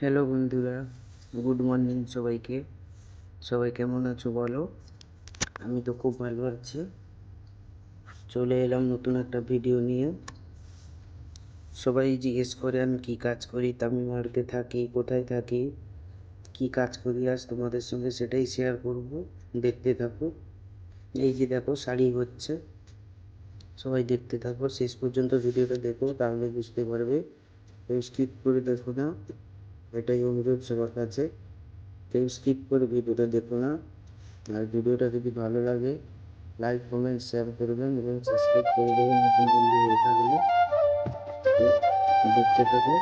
Hello বন্ধুরা। Good morning সবাইকে। সবাই কেমন আছো বলো? আমি তো খুব ভালো আছি। চলে এলাম নতুন একটা ভিডিও নিয়ে। সবাই জিজ্ঞেস করে, আমি কী কাজ করি? তামিলনাড়ুতে থাকি, কোথায় থাকি? কী কাজ করি? আজ তোমাদের সঙ্গে সেটাই শেয়ার করব। দেখতে থাকো। এই যে দেখো, শাড়ি হচ্ছে। সবাই দেখতে থাকো। শেষ পর্যন্ত ভিডিওটা দেখো, তাহলে বুঝতে পারবে। স্কিপ করে দেখো না। এটাই অনুরোধ সবার কাছে কেউ স্কিপ করে ভিডিওটা দেখো না। আর ভিডিওটা যদি ভালো লাগে লাইক কমেন্ট শেয়ার করবেন এবং সাবস্ক্রাইব করে দেবেন নতুন বন্ধু হয়ে থাকলে। দেখতে থাকো।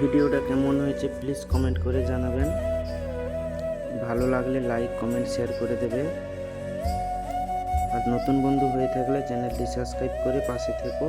ভিডিওটা কেমন হয়েছে প্লিজ কমেন্ট করে জানাবেন। ভালো লাগলে লাইক কমেন্ট শেয়ার করে দেবে। আর নতুন বন্ধু হয়ে থাকলে চ্যানেলটি সাবস্ক্রাইব করে পাশে থেকো।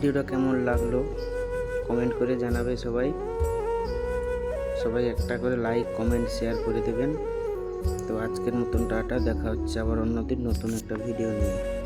ভিডিওটা কেমন লাগল? কমেন্ট করে জানাবে সবাই। সবাই একটা করে লাইক কমেন্ট শেয়ার করে দেবেন। তো আজকের মতন টাটা, দেখা হচ্ছে আবার অন্যদিন নতুন একটা ভিডিও নিয়ে।